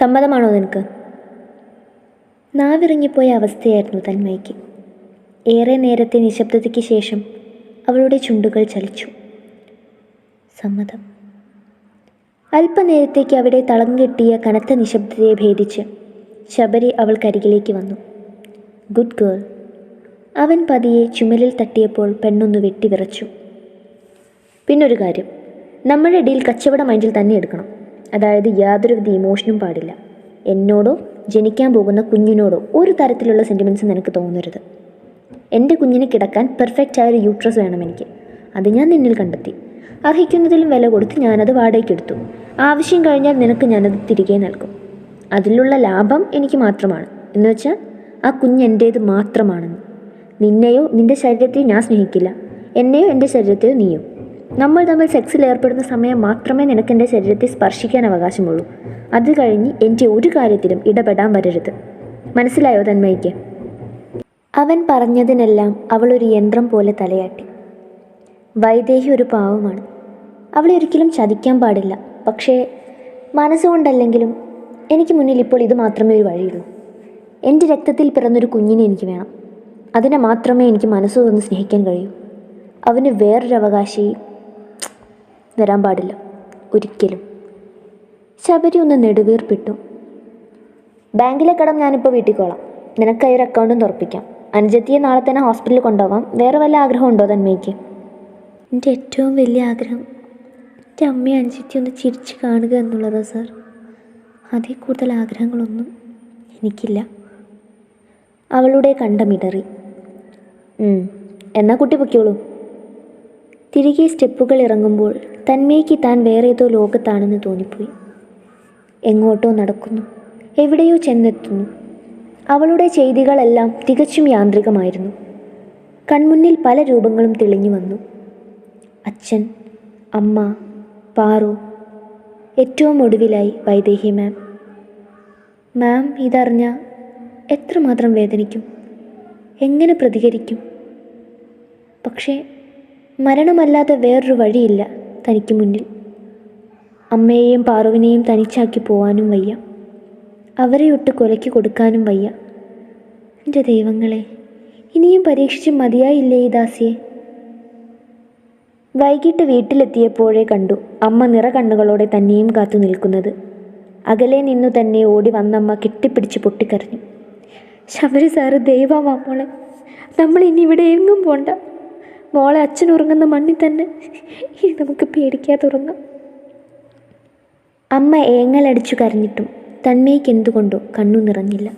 സമ്മതമാണോ നിനക്ക്? നാവിറങ്ങിപ്പോയ അവസ്ഥയായിരുന്നു തന്മയ്ക്ക്. ഏറെ നേരത്തെ നിശബ്ദതയ്ക്ക് ശേഷം അവളുടെ ചുണ്ടുകൾ ചലിച്ചു. സമ്മതം. അല്പനേരത്തേക്ക് അവിടെ തളം കെട്ടിയ കനത്ത നിശബ്ദതയെ ഭേദിച്ച് ശബരി അവൾ കരികിലേക്ക് വന്നു. Good girl. അവൻ പതിയെ ചുമലിൽ തട്ടിയപ്പോൾ പെണ്ണൊന്ന് വെട്ടിവിറച്ചു പിന്നൊരു കാര്യം. നമ്മുടെ ഇടയിൽ കച്ചവട മൈൻഡിൽ തന്നെ എടുക്കണം. അതായത് യാതൊരുവിധ ഇമോഷനും പാടില്ല. എന്നോടോ ജനിക്കാൻ പോകുന്ന കുഞ്ഞിനോടോ ഒരു തരത്തിലുള്ള സെന്റിമെന്റ്സ് നിനക്ക് തോന്നരുത്. എന്റെ കുഞ്ഞിനെ കിടക്കാൻ പെർഫെക്റ്റ് ഒരു യൂട്രസ് വേണം എനിക്ക്. അത് ഞാൻ നിന്നിൽ കണ്ടെത്തി. അർഹിക്കുന്നതിലും വില കൊടുത്ത് ഞാനത് വാടകയ്ക്കെടുത്തു ആവശ്യം കഴിഞ്ഞാൽ നിനക്ക് ഞാനത് തിരികെ നൽകും. അതിലുള്ള ലാഭം എനിക്ക് മാത്രമാണ്. എന്ന് വെച്ചാൽ ആ കുഞ്ഞ് എന്റേത് മാത്രമാണെന്ന്. നിന്നെയോ നിന്റെ ശരീരത്തെയോ ഞാൻ സ്നേഹിക്കില്ല. എന്നെയോ എന്റെ ശരീരത്തെയോ നീയോ. നമ്മൾ തമ്മിൽ സെക്സിൽ ഏർപ്പെടുന്ന സമയം മാത്രമേ നിനക്ക് എന്റെ ശരീരത്തെ സ്പർശിക്കാൻ അവകാശമുള്ളൂ. അത് കഴിഞ്ഞ് എന്റെ ഒരു കാര്യത്തിലും ഇടപെടാൻ വരരുത്. മനസ്സിലായോ തന്മയ്ക്ക്? അവൻ പറഞ്ഞതിനെല്ലാം അവൾ ഒരു യന്ത്രം പോലെ തലയാട്ടി. വൈദേഹി ഒരു പാവമാണ്. അവളെ ഒരിക്കലും ചതിക്കാൻ പാടില്ല. പക്ഷേ മനസ്സുകൊണ്ടല്ലെങ്കിലും എനിക്ക് മുന്നിൽ ഇപ്പോൾ ഇത് മാത്രമേ ഒരു വഴിയുള്ളൂ. എന്റെ രക്തത്തിൽ പിറന്നൊരു കുഞ്ഞിനെ എനിക്ക് വേണം. അതിനെ മാത്രമേ എനിക്ക് മനസ്സ് തുറന്ന് സ്നേഹിക്കാൻ കഴിയൂ. അവന് വേറൊരു അവകാശി വരാൻ പാടില്ല. ഒരിക്കലും. ശബരി ഒന്ന് നെടുവീർപ്പിട്ടു. ബാങ്കിലെ കടം ഞാനിപ്പോൾ വീട്ടിൽ കൊള്ളാം നിനക്കായി ഒരു അക്കൗണ്ടും തുറപ്പിക്കാം. അനുജത്തിയെ നാളെ തന്നെ ഹോസ്പിറ്റലിൽ കൊണ്ടുപോവാം. വേറെ വല്ല ആഗ്രഹമുണ്ടോ തന്മയ്ക്ക്? എന്റെ ഏറ്റവും വലിയ ആഗ്രഹം എന്റെ അമ്മയും അനുജത്തി ഒന്ന് ചിരിച്ച് കാണുക എന്നുള്ളതാണ് സാർ. അതിൽ കൂടുതൽ ആഗ്രഹങ്ങളൊന്നും എനിക്കില്ല. അവളുടെ കണ്ടമിടറി എന്നാൽ എന്നാ കുട്ടി പൊയ്ക്കോളൂ. തിരികെ സ്റ്റെപ്പുകൾ ഇറങ്ങുമ്പോൾ തന്മയ്ക്ക് താൻ വേറെ ഏതോ ലോകത്താണെന്ന് തോന്നിപ്പോയി. എങ്ങോട്ടോ നടക്കുന്നു. എവിടെയോ ചെന്നെത്തുന്നു. അവളുടെ ചെയ്തികളെല്ലാം തികച്ചും യാന്ത്രികമായിരുന്നു. കൺമുന്നിൽ പല രൂപങ്ങളും തെളിഞ്ഞു വന്നു. അച്ഛൻ അമ്മ പാറു ഏറ്റവും ഒടുവിലായി വൈദേഹി മാം. മാം ഇതറിഞ്ഞ എത്രമാത്രം വേദനിക്കും? എങ്ങനെ പ്രതികരിക്കും? പക്ഷേ മരണമല്ലാതെ വേറൊരു വഴിയില്ല. തനിക്ക് മുന്നിൽ. അമ്മയെയും പാറുവിനെയും തനിച്ചാക്കി പോവാനും വയ്യ. അവരെ ഒട്ട് കൊലയ്ക്ക് കൊടുക്കാനും വയ്യ. എന്റെ ദൈവങ്ങളെ ഇനിയും പരീക്ഷിച്ച് മതിയായില്ലേ ഈ ദാസിയെ? വൈകിട്ട് വീട്ടിലെത്തിയപ്പോഴേ കണ്ടു അമ്മ നിറ കണ്ണുകളോടെ തന്നെയും കാത്തു നിൽക്കുന്നത്. അകലെ നിന്നു തന്നെ ഓടി വന്നമ്മ കെട്ടിപ്പിടിച്ച് പൊട്ടിക്കരഞ്ഞു. ശബരി സാറ് ദൈവമാ മോളെ നമ്മൾ ഇനി ഇവിടെ എങ്ങും പോണ്ട. മോളെ അച്ഛൻ ഉറങ്ങുന്ന മണ്ണിൽ തന്നെ. ഇനി നമുക്ക് പേടിക്കാതെ അമ്മ ഏങ്ങലടിച്ചു കരഞ്ഞിട്ടും തന്മയ്ക്ക് എന്തുകൊണ്ടോ കണ്ണു നിറഞ്ഞില്ല.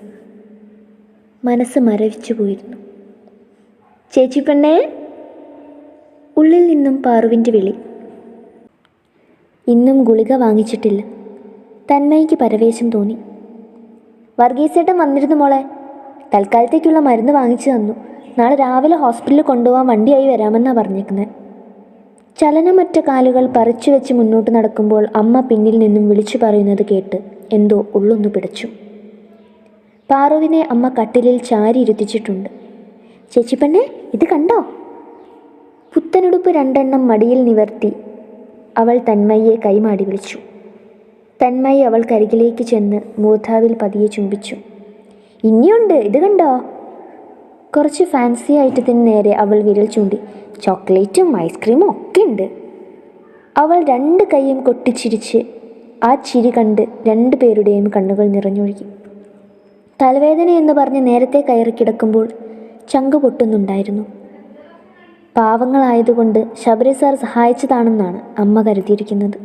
മനസ്സ് മരവിച്ചു പോയിരുന്നു. ചേച്ചി പെണ്ണേ ഉള്ളിൽ നിന്നും പാറുവിന്റെ വിളി. ഇന്നും ഗുളിക വാങ്ങിച്ചിട്ടില്ല. തന്മയ്ക്ക് പരവേശം തോന്നി. വർഗീസേട്ടൻ വന്നിരുന്നു മോളെ. തൽക്കാലത്തേക്കുള്ള മരുന്ന് വാങ്ങിച്ചു തന്നു. നാളെ രാവിലെ ഹോസ്പിറ്റലിൽ കൊണ്ടുപോകാൻ വണ്ടിയായി വരാമെന്നാണ് പറഞ്ഞേക്കുന്നത് ചലനമറ്റ കാലുകൾ പറിച്ചു വെച്ച് മുന്നോട്ട് നടക്കുമ്പോൾ അമ്മ പിന്നിൽ നിന്നും വിളിച്ചു പറയുന്നത് കേട്ട് എന്തോ ഉള്ളൊന്നു പിടിച്ചു. പാറുവിനെ അമ്മ കട്ടിലിൽ ചാരി ഇരുത്തിച്ചിട്ടുണ്ട്. ചേച്ചിപ്പെണ്ണെ ഇത് കണ്ടോ? പുത്തനുടുപ്പ് രണ്ടെണ്ണം മടിയിൽ നിവർത്തി അവൾ തന്മയെ കൈമാടി വിളിച്ചു. തന്മയ്യ അവൾ കരികിലേക്ക് ചെന്ന് മൂർധാവിൽ പതിയെ ചുംബിച്ചു. ഇനിയുണ്ട് ഇത് കണ്ടോ? കുറച്ച് ഫാൻസി ഐറ്റത്തിന് നേരെ അവൾ വിരൽ ചൂണ്ടി. ചോക്ലേറ്റും ഐസ്ക്രീമും ഒക്കെ ഉണ്ട്. അവൾ രണ്ട് കൈയും കൊട്ടിച്ചിരിച്ച് ആ ചിരി കണ്ട് രണ്ടു പേരുടെയും കണ്ണുകൾ നിറഞ്ഞൊഴുകി. തലവേദന എന്ന് പറഞ്ഞ് നേരത്തെ കയറി കിടക്കുമ്പോൾ ചങ്ക് പൊട്ടുന്നുണ്ടായിരുന്നു. പാവങ്ങളായതുകൊണ്ട് ശബരി സാർ സഹായിച്ചതാണെന്നാണ് അമ്മ കരുതിയിരിക്കുന്നത്.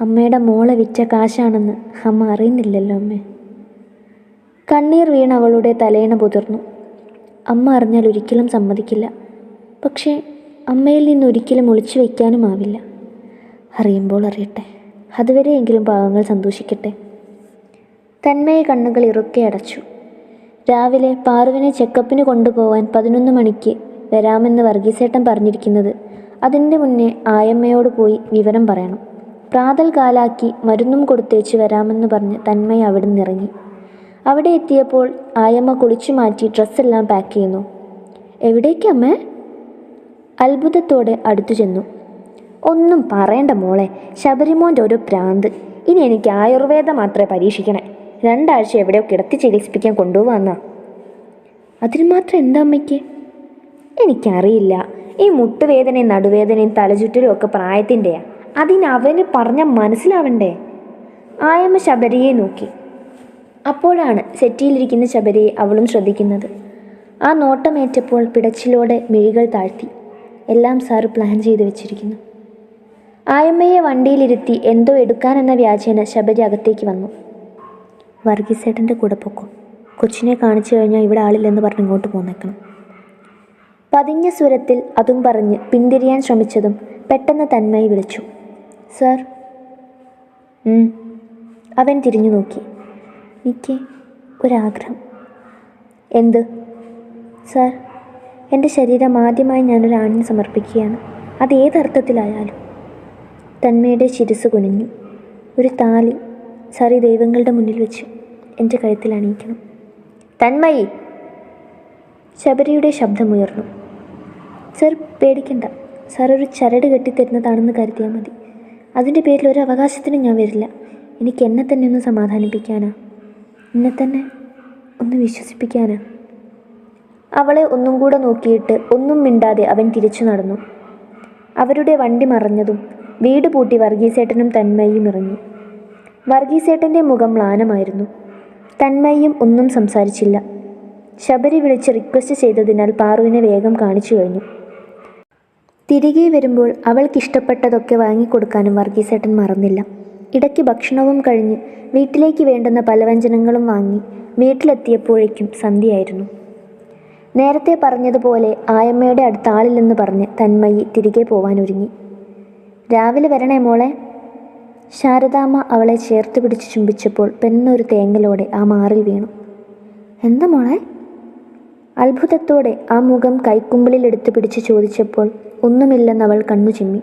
അമ്മയുടെ മോളെ വിറ്റ കാശാണെന്ന് അമ്മ അറിയുന്നില്ലല്ലോ അമ്മേ. കണ്ണീർ വീണ് അവളുടെ തലേണ പുതിർന്നു. അമ്മ അറിഞ്ഞാൽ ഒരിക്കലും സമ്മതിക്കില്ല. പക്ഷേ അമ്മയിൽ നിന്ന് ഒരിക്കലും ഒളിച്ചു വയ്ക്കാനും ആവില്ല. അറിയുമ്പോൾ അറിയട്ടെ. അതുവരെയെങ്കിലും പാവങ്ങൾ സന്തോഷിക്കട്ടെ. തന്മയ കണ്ണുകൾ ഇറുക്കെ അടച്ചു. രാവിലെ പാറുവിനെ ചെക്കപ്പിന് കൊണ്ടുപോവാൻ പതിനൊന്ന് മണിക്ക് വരാമെന്ന് വർഗീസേട്ടൻ പറഞ്ഞിരിക്കുന്നത് അതിന്റെ മുന്നേ ആയമ്മയോട് പോയി വിവരം പറയണം. പ്രാതൽ കാലാക്കി മരുന്നും കൊടുത്തേച്ച് വരാമെന്ന് പറഞ്ഞ് തന്മയ അവിടെ നിന്നിറങ്ങി അവിടെ എത്തിയപ്പോൾ ആയമ്മ കുളിച്ചു മാറ്റി ഡ്രസ്സെല്ലാം പാക്ക് ചെയ്യുന്നു. എവിടേക്കമ്മേ അത്ഭുതത്തോടെ അടുത്തു ചെന്നു. ഒന്നും പറയണ്ട മോളെ ശബരിമോന്റെ ഒരു പ്രാന്ത്. ഇനി എനിക്ക് ആയുർവേദം മാത്രമേ പരീക്ഷിക്കണേ. രണ്ടാഴ്ച എവിടെയോ കിടത്തി ചികിത്സിപ്പിക്കാൻ കൊണ്ടുപോകാന്നാ അതിന് മാത്രം എന്താ അമ്മയ്ക്ക്? എനിക്കറിയില്ല. ഈ മുട്ടുവേദനയും നടുവേദനയും തലചുറ്റലും ഒക്കെ പ്രായത്തിന്റെയാ. അതിന് അവന് പറഞ്ഞാൽ മനസ്സിലാവണ്ടേ? ആയമ്മ ശബരിയെ നോക്കി. അപ്പോഴാണ് സെറ്റിയിലിരിക്കുന്ന ശബരിയെ അവളും ശ്രദ്ധിക്കുന്നത്. ആ നോട്ടമേറ്റപ്പോൾ പിടച്ചിലോടെ മിഴികൾ താഴ്ത്തി. എല്ലാം സാറ് പ്ലാൻ ചെയ്ത് വെച്ചിരിക്കുന്നു. ആയമ്മയെ വണ്ടിയിലിരുത്തി എന്തോ എടുക്കാനെന്ന വ്യാജേന ശബരി അകത്തേക്ക് വന്നു. വർഗീസേട്ടന്റെ കൂടെ പൊക്കും. കൊച്ചിനെ കാണിച്ചു കഴിഞ്ഞാൽ ഇവിടെ ആളില്ലെന്ന് പറഞ്ഞ് ഇങ്ങോട്ട് പോന്നേക്കണം. പതിഞ്ഞ സ്വരത്തിൽ അതും പറഞ്ഞ് പിന്തിരിയാൻ ശ്രമിച്ചതും പെട്ടെന്ന് തന്മയെ വിളിച്ചു. സാർ. അവൻ തിരിഞ്ഞു നോക്കി. എനിക്ക് ഒരാഗ്രഹം. എന്ത്? സാർ എന്റെ ശരീരം ആദ്യമായി ഞാനൊരു ആണിന് സമർപ്പിക്കുകയാണ്. അത് ഏതർത്ഥത്തിലായാലും തന്മയുടെ ശിരസ് കുനിഞ്ഞു. ഒരു താലി ഈ ദൈവങ്ങളുടെ മുന്നിൽ വെച്ച് എന്റെ കഴുത്തിൽ അണിയിക്കണം. തന്മയി! ശബരിയുടെ ശബ്ദമുയർന്നു സർ പേടിക്കണ്ട. സാർ ഒരു ചരട് കെട്ടിത്തരുന്നതാണെന്ന് കരുതിയാൽ മതി. അതിന്റെ പേരിൽ ഒരു അവകാശത്തിനും ഞാൻ വരില്ല. എനിക്ക് എന്നെ തന്നെ ഒന്ന് സമാധാനിപ്പിക്കാനാ. എന്നെ തന്നെ ഒന്ന് വിശ്വസിപ്പിക്കാന്. അവളെ ഒന്നും കൂടെ നോക്കിയിട്ട് ഒന്നും മിണ്ടാതെ അവൻ തിരിച്ചു നടന്നു. അവരുടെ വണ്ടി മറഞ്ഞതും വീട് പൂട്ടി വർഗീസേട്ടനും തന്മയും ഇറങ്ങി. വർഗീസേട്ടന്റെ മുഖം മ്ലാനമായിരുന്നു. തന്മയും ഒന്നും സംസാരിച്ചില്ല. ശബരി വിളിച്ച് റിക്വസ്റ്റ് ചെയ്തതിനാൽ പാറുവിനെ വേഗം കാണിച്ചു കഴിഞ്ഞു. തിരികെ വരുമ്പോൾ അവൾക്കിഷ്ടപ്പെട്ടതൊക്കെ വാങ്ങിക്കൊടുക്കാനും വർഗീസേട്ടൻ മറന്നില്ല. ഇടയ്ക്ക് ഭക്ഷണവും കഴിഞ്ഞ് വീട്ടിലേക്ക് വേണ്ടുന്ന പലവ്യഞ്ജനങ്ങളും വാങ്ങി വീട്ടിലെത്തിയപ്പോഴേക്കും സന്ധ്യയായിരുന്നു. നേരത്തെ പറഞ്ഞതുപോലെ ആയമ്മയുടെ അടുത്ത ആളില്ലെന്ന് പറഞ്ഞ് തന്മയി തിരികെ പോവാനൊരുങ്ങി. രാവിലെ വരണേ മോളെ. ശാരദാമ്മ അവളെ ചേർത്ത് പിടിച്ച് ചുംബിച്ചപ്പോൾ പെണ്ണൊരു തേങ്ങലോടെ ആ മാറിൽ വീണു. എന്താ മോളെ? അത്ഭുതത്തോടെ ആ മുഖം കൈക്കുമ്പിളിലെടുത്ത് പിടിച്ച് ചോദിച്ചപ്പോൾ ഒന്നുമില്ലെന്ന് അവൾ കണ്ണു ചിമ്മി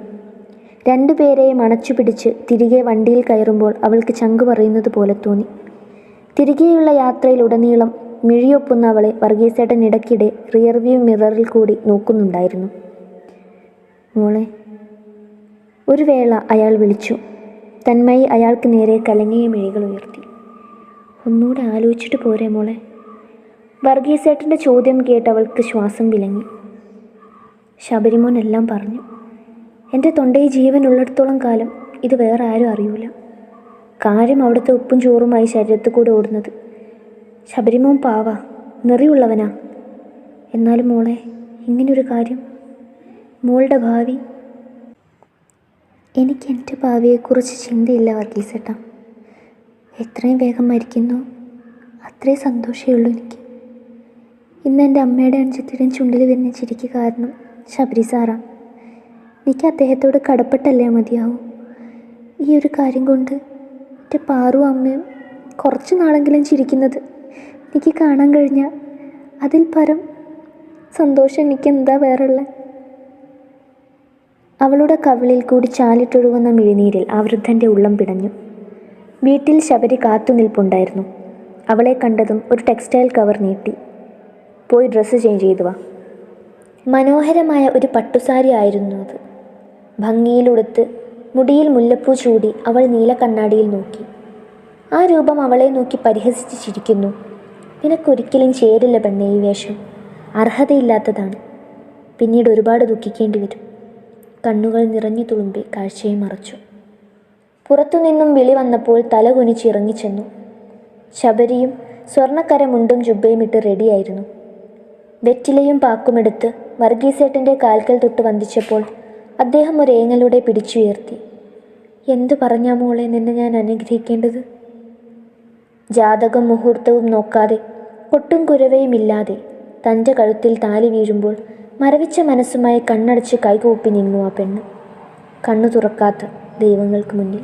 രണ്ടുപേരെയും അണച്ചു പിടിച്ച് തിരികെ വണ്ടിയിൽ കയറുമ്പോൾ അവൾക്ക് ചങ്ക് പറയുന്നത് പോലെ തോന്നി. തിരികെയുള്ള യാത്രയിലുടനീളം മിഴിയൊപ്പുന്ന അവളെ വർഗീസേട്ടൻ ഇടയ്ക്കിടെ റിയർവ്യൂ മിററിൽ കൂടി നോക്കുന്നുണ്ടായിരുന്നു. മോളെ ഒരു വേള അയാൾ വിളിച്ചു. തന്മയി അയാൾക്ക് നേരെ കലങ്ങിയ മിഴികൾ ഉയർത്തി. ഒന്നുകൂടെ ആലോചിച്ചിട്ട് പോരെ മോളെ വർഗീസേട്ടന്റെ ചോദ്യം കേട്ട് അവൾക്ക് ശ്വാസം വിലങ്ങി. ശബരിമോൻ എല്ലാം പറഞ്ഞു. എന്റെ തൊണ്ടയിൽ ജീവനുള്ളിടത്തോളം കാലം ഇത് വേറെ ആരും അറിയൂല. കാര്യം അവിടുത്തെ ഉപ്പും ചോറുമായി ശരീരത്തിൽ കൂടെ ഓടുന്നത്. ശബരിമോൻ പാവ നിറിയുള്ളവനാ എന്നാലും മോളെ ഇങ്ങനൊരു കാര്യം. മോളുടെ ഭാവി. എനിക്ക് എന്റെ ഭാവിയെക്കുറിച്ച് ചിന്തയില്ല വർഗീസേട്ടാ. എത്രയും വേഗം മരിക്കുന്നു. അത്രയും സന്തോഷമേ ഉള്ളൂ എനിക്ക്. ഇന്ന് എന്റെ അമ്മയുടെ അനുജത്തിയുടെയും ചുണ്ടിൽ വരുന്ന ചിരിക്ക് കാരണം ശബരി സാറാ. എനിക്ക് അദ്ദേഹത്തോട് കടപ്പെട്ടല്ലേ മതിയാവും? ഈ ഒരു കാര്യം കൊണ്ട് എന്റെ പാറു അമ്മയും കുറച്ച് നാളെങ്കിലും ചിരിക്കുന്നത് എനിക്ക് കാണാൻ കഴിഞ്ഞാൽ അതിൽ പരം സന്തോഷം എനിക്ക് എന്താ വേറുള്ള? അവളുടെ കവിളിൽ കൂടി ചാലിട്ടൊഴുകുന്ന മിഴിനീരിൽ ആ വൃദ്ധന്റെ ഉള്ളം പിടഞ്ഞു. വീട്ടിൽ ശബരി കാത്തുനിൽപ്പുണ്ടായിരുന്നു അവളെ കണ്ടതും ഒരു ടെക്സ്റ്റൈൽ കവർ നീട്ടി. പോയി ഡ്രസ്സ് ചേഞ്ച് ചെയ്തു വാ. മനോഹരമായ ഒരു പട്ടുസാരി ആയിരുന്നു അത്. ഭംഗിയിലുടുത്ത് മുടിയിൽ മുല്ലപ്പൂ ചൂടി അവൾ നീല കണ്ണാടിയിൽ നോക്കി. ആ രൂപം അവളെ നോക്കി പരിഹസിച്ച് ചിരിക്കുന്നു. നിനക്കൊരിക്കലും ചേരില്ല പെണ്ണെ ഈ വേഷം. അർഹതയില്ലാത്തതാണ്. പിന്നീട് ഒരുപാട് ദുഃഖിക്കേണ്ടി വരും. കണ്ണുകൾ നിറഞ്ഞു തുളുമ്പി കാഴ്ചയെ മറച്ചു. പുറത്തുനിന്നും വിളി വന്നപ്പോൾ തല കുനിച്ച് ഇറങ്ങിച്ചെന്നു. ശബരിയും സ്വർണക്കര മുണ്ടും ജുബയും ഇട്ട് റെഡിയായിരുന്നു. വെറ്റിലയും പാക്കുമെടുത്ത് വർഗീസേട്ടന്റെ കാൽക്കൽ തൊട്ട് വന്ദിച്ചപ്പോൾ അദ്ദേഹം ഒരു ഏങ്ങലൂടെ പിടിച്ചുയർത്തി. എന്തു പറഞ്ഞാ മോളെ നിന്നെ ഞാൻ അനുഗ്രഹിക്കേണ്ടത്? ജാതകം മുഹൂർത്തവും നോക്കാതെ ഒട്ടും കുരവയുമില്ലാതെ തന്റെ കഴുത്തിൽ താലി വീഴുമ്പോൾ മരവിച്ച മനസ്സുമായി കണ്ണടച്ച് കൈകൂപ്പി നിന്നു ആ പെണ്ണ്. കണ്ണു തുറക്കാത്ത ദൈവങ്ങൾക്ക് മുന്നിൽ.